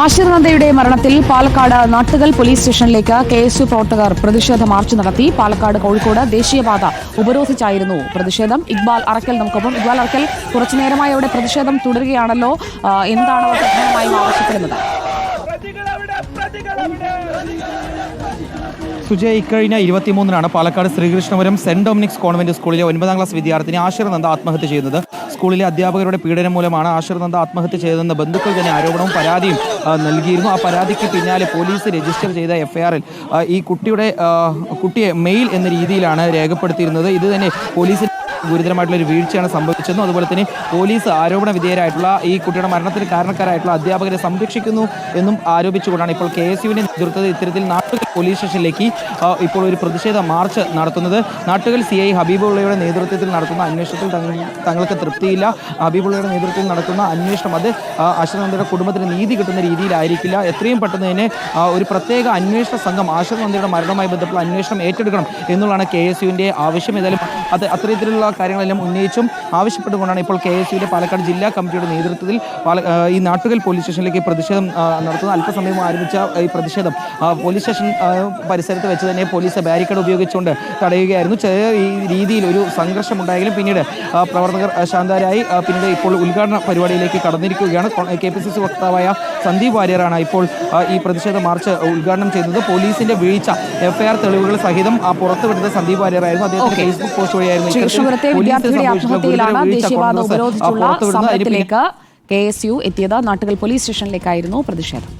ആഷിർ നന്ദയുടെ മരണത്തിൽ പാലക്കാട് നാട്ടുകൽ പോലീസ് സ്റ്റേഷനിലേക്ക് കെ എസ് യു പ്രവർത്തകർ പ്രതിഷേധ മാർച്ച് നടത്തി. പാലക്കാട് കോഴിക്കോട് ദേശീയപാത ഉപരോധിച്ചായിരുന്നു പ്രതിഷേധം. ഇക്ബാൽ അറക്കൽ നമുക്കൊപ്പം. ഇക്ബാൽ അറക്കൽ കുറച്ചു നേരമായി അവിടെ പ്രതിഷേധം തുടരുകയാണല്ലോ. എന്താണ് ആവശ്യപ്പെടുന്നത്? സുജയ് ഇക്കഴിഞ്ഞ ഇരുപത്തിമൂന്നിനാണ് Palakkad Sreekrishnapuram saint Dominic's convent സ്കൂളിലെ ഒൻപതാം ക്ലാസ് വിദ്യാർത്ഥിനി ആശിർ നന്ദ ആത്മഹത്യ ചെയ്യുന്നത്. സ്കൂളിലെ അധ്യാപകരുടെ പീഡനം മൂലമാണ് ആഷിർ നന്ദ ആത്മഹത്യ ചെയ്തതെന്ന് ബന്ധുക്കൾ തന്നെ ആരോപണവും പരാതിയും നൽകിയിരുന്നു. ആ പരാതിക്ക് പിന്നാലെ പോലീസ് രജിസ്റ്റർ ചെയ്ത എഫ്ഐആറിൽ ഈ കുട്ടിയുടെ കുട്ടിയെ മെയിൽ എന്ന രീതിയിലാണ് രേഖപ്പെടുത്തിയിരുന്നത്. ഇത് തന്നെ പോലീസിന് ഗുരുതരമായിട്ടുള്ള ഒരു വീഴ്ചയാണ് സംഭവിച്ചതെന്നും അതുപോലെ തന്നെ പോലീസ് ആരോപണ വിധേയരായിട്ടുള്ള ഈ കുട്ടിയുടെ മരണത്തിന് കാരണക്കാരായിട്ടുള്ള അധ്യാപകരെ സംരക്ഷിക്കുന്നു എന്നും ആരോപിച്ചുകൊണ്ടാണ് ഇപ്പോൾ കെ എസ് യുവിനെ നേതൃത്വത്തിൽ ഇത്തരത്തിൽ നാട്ടുകാർ പോലീസ് സ്റ്റേഷനിലേക്ക് ഇപ്പോൾ ഒരു പ്രതിഷേധ മാർച്ച് നടത്തുന്നത്. നാട്ടുകാർ സി ഐ ഹബീബുള്ളയുടെ നേതൃത്വത്തിൽ നടത്തുന്ന അന്വേഷണത്തിൽ തങ്ങൾക്ക് തൃപ്തിയില്ല. ഹബീബുള്ളയുടെ നേതൃത്വത്തിൽ നടക്കുന്ന അന്വേഷണം അത് ആ, കുടുംബത്തിന് നീതി കിട്ടുന്ന രീതിയിലായിരിക്കില്ല. എത്രയും പെട്ടെന്ന് തന്നെ ഒരു പ്രത്യേക അന്വേഷണ സംഘം ആശാനന്ദയുടെ മരണവുമായി ബന്ധപ്പെട്ട അന്വേഷണം ഏറ്റെടുക്കണം എന്നുള്ളതാണ് കെ എസ് യുവിന്റെ ആവശ്യം. ഏതായാലും അത് അത്തരത്തിലുള്ള കാര്യങ്ങളെല്ലാം ഉന്നയിച്ചും ആവശ്യപ്പെട്ടുകൊണ്ടാണ് ഇപ്പോൾ കെ എസ് യുവിന്റെ പാലക്കാട് ജില്ലാ കമ്മിറ്റിയുടെ നേതൃത്വത്തിൽ ഈ നാട്ടുകൽ പോലീസ് സ്റ്റേഷനിലേക്ക് പ്രതിഷേധം നടത്തുന്നത്. നടത്തുന്ന അല്പസമയം ആരംഭിച്ച ഈ പ്രതിഷേധം പോലീസ് സ്റ്റേഷൻ പരിസരത്ത് വെച്ച് തന്നെ പോലീസ് ബാരിക്കേഡ് ഉപയോഗിച്ചുകൊണ്ട് തടയുകയായിരുന്നു. ചെറിയ ഈ രീതിയിൽ ഒരു സംഘർഷം ഉണ്ടായെങ്കിലും പിന്നീട് പ്രവർത്തകർ ശാന്തരായി പിന്നീട് ഇപ്പോൾ ഉദ്ഘാടന പരിപാടിയിലേക്ക് കടന്നിരിക്കുകയാണ്. കെ പി സി സി വക്താവായ സന്ദീപ് വാര്യറാണ് ഇപ്പോൾ ഈ പ്രതിഷേധ മാർച്ച് ഉദ്ഘാടനം ചെയ്യുന്നത് പോലീസിന്റെ വീഴ്ച എഫ്ഐആർ തെളിവുകൾ സഹിതം പുറത്തുവിടുന്ന സന്ദീപ് വാര്യറായിരുന്നു അദ്ദേഹത്തിന്റെ ഫേസ്ബുക്ക് പോസ്റ്റ് വഴിയായിരുന്നു പോലീസിന് വിദ്യാർത്ഥിയുടെ ആത്മഹത്യയിലാണ് കോൺഗ്രസ്, ഉപരോധിച്ചുള്ള സമരത്തിലേക്ക് കെ എസ് യു എത്തിയത് നാട്ടുകൽ പോലീസ് സ്റ്റേഷനിലേക്കായിരുന്നു പ്രതിഷേധം.